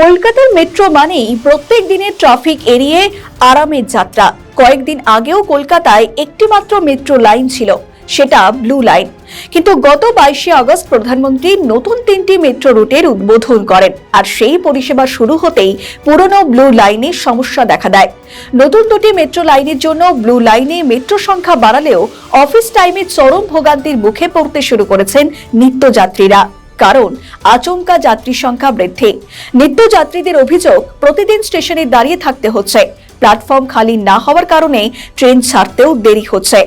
কলকাতার মেট্রো মানেই প্রত্যেক দিনের ট্রাফিক এড়িয়ে আরামের যাত্রা। কয়েকদিন আগেও কলকাতায় একটিমাত্র মেট্রো লাইন ছিল, সেটা ব্লু লাইন কিন্তু গত বাইশে আগস্ট প্রধানমন্ত্রী নতুন তিনটি মেট্রো রুটের উদ্বোধন করেন, আর সেই পরিষেবা শুরু হতেই পুরনো ব্লু লাইনে সমস্যা দেখা দেয়। নতুন দুটি মেট্রো লাইনের জন্য ব্লু লাইনে মেট্রো সংখ্যা বাড়ালেও অফিস টাইমে চরম ভোগান্তির মুখে পড়তে শুরু করেছেন নিত্যযাত্রীরা। কারণ আচমকা যাত্রী সংখ্যা বৃদ্ধি। নিত্যযাত্রীদের অভিযোগ, প্রতিদিন স্টেশনে দাঁড়িয়ে থাকতে হচ্ছে। প্ল্যাটফর্ম খালি না হওয়ার কারণে ট্রেন ছাড়তেও দেরি হচ্ছে।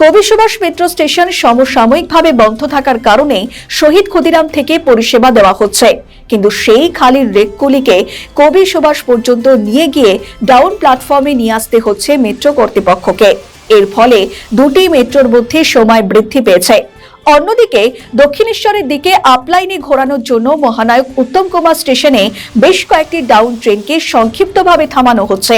কবি সুভাষ মেট্রো স্টেশন সমসাময়িকভাবে বন্ধ থাকার কারণে শহীদ ক্ষুদিরাম থেকে পরিষেবা দেওয়া হচ্ছে। কিন্তু সেই খালি রেকগুলিকে কবি সুভাষ পর্যন্ত নিয়ে গিয়ে ডাউন প্ল্যাটফর্মে নিয়ে আসতে হচ্ছে মেট্রো কর্তৃপক্ষকে। এর ফলে দুটি মেট্রোর মধ্যে সময় বৃদ্ধি পেয়েছে। অন্যদিকে দক্ষিণেশ্বরের দিকে আপলাইনে ঘোরানোর জন্য মহানায়ক উত্তম কুমার স্টেশনে বেশ কয়েকটি ডাউন ট্রেনকে সংক্ষিপ্তভাবে থামানো হচ্ছে।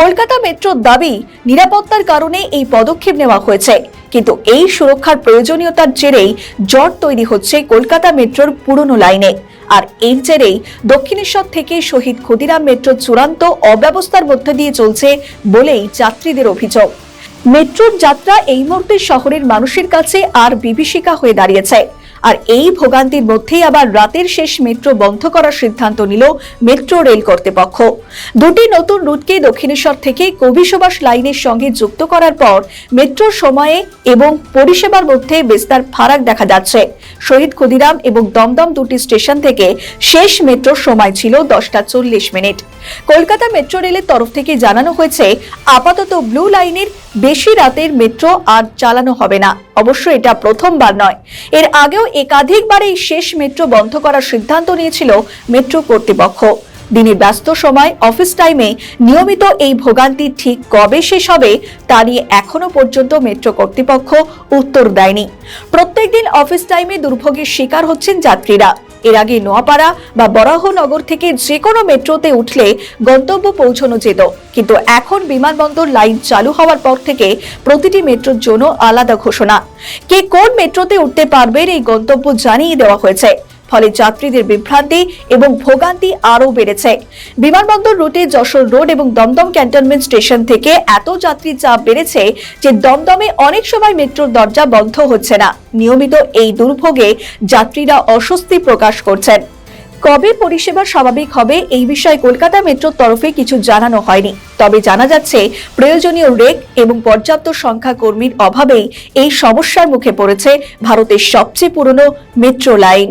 কলকাতা মেট্রোর দাবি নিরাপত্তার কারণে এই পদক্ষেপ নেওয়া হয়েছে। কিন্তু এই সুরক্ষার প্রয়োজনীয়তার জেরেই জট তৈরি হচ্ছে কলকাতা মেট্রোর পুরনো লাইনে আর এর জেরেই দক্ষিণেশ্বর থেকে শহীদ ক্ষুদিরাম মেট্রো চূড়ান্ত অব্যবস্থার মধ্যে দিয়ে চলছে বলেই যাত্রীদের অভিযোগ। মেট্রোর যাত্রা এই মুহূর্তে শহরের মানুষের কাছে আর বিভীষিকা হয়ে দাঁড়িয়েছে। আর এই ভোগান্তির মধ্যেই আবার রাতের শেষ মেট্রো বন্ধ করার সিদ্ধান্ত নিল মেট্রো রেল কর্তৃপক্ষ। দুটি নতুন রুটকে দক্ষিণেশ্বর থেকে কবি সুভাষ লাইনের সঙ্গে যুক্ত করার পর মেট্রোর সময়ে এবং পরিষেবার মধ্যে বিস্তার ফারাক দেখা যাচ্ছে। শহীদ ক্ষুদিরাম এবং দমদম দুটি স্টেশন থেকে শেষ মেট্রোর সময় ছিল দশটা চল্লিশ মিনিট। কলকাতা মেট্রো রেলের তরফ থেকে জানানো হয়েছে, আপাতত ব্লু লাইনের বেশি রাতের মেট্রো আর চালানো হবে না। অবশ্য এটা প্রথমবার নয়। এর আগেও একাধিকবার এই শেষ মেট্রো বন্ধ করার সিদ্ধান্ত নিয়েছিল মেট্রো কর্তৃপক্ষ। দিনের ব্যস্ত সময়, অফিস টাইমে নিয়মিত এই ভোগান্তি ঠিক কবে শেষ হবে, তা নিয়ে এখনও পর্যন্ত মেট্রো কর্তৃপক্ষ উত্তর দেয়নি। প্রত্যেকদিন অফিস টাইমে দুর্ভোগের শিকার হচ্ছেন যাত্রীরা। এর আগে নোয়াপাড়া বা বরাহনগর থেকে যে কোনো মেট্রোতে উঠলে গন্তব্য পৌঁছানো যেত। কিন্তু এখন বিমানবন্দর লাইন চালু হওয়ার পর থেকে প্রতিটি মেট্রোর জন্য আলাদা ঘোষণা। কে কোন মেট্রোতে উঠতে পারবেন এই গন্তব্য জানিয়ে দেওয়া হয়েছে। ফলে যাত্রীদের বিভ্রান্তি এবং ভোগান্তি আরও বেড়েছে। বিমানবন্দর রুটে যশোর রোড এবং দমদম ক্যান্টনমেন্ট স্টেশন থেকে এত যাত্রী চাপ বেড়েছে যে দমদমে অনেক সময় মেট্রোর দরজা বন্ধ হচ্ছে না। নিয়মিত এই দুর্ভোগে যাত্রীরা অস্বস্তি প্রকাশ করছেন। কবে পরিষেবা স্বাভাবিক হবে এই বিষয়ে কলকাতা মেট্রোর তরফে কিছু জানানো হয়নি। তবে জানা যাচ্ছে, প্রয়োজনীয় রেক এবং পর্যাপ্ত সংখ্যা কর্মীর অভাবেই এই সমস্যার মুখে পড়েছে ভারতের সবচেয়ে পুরনো metro line.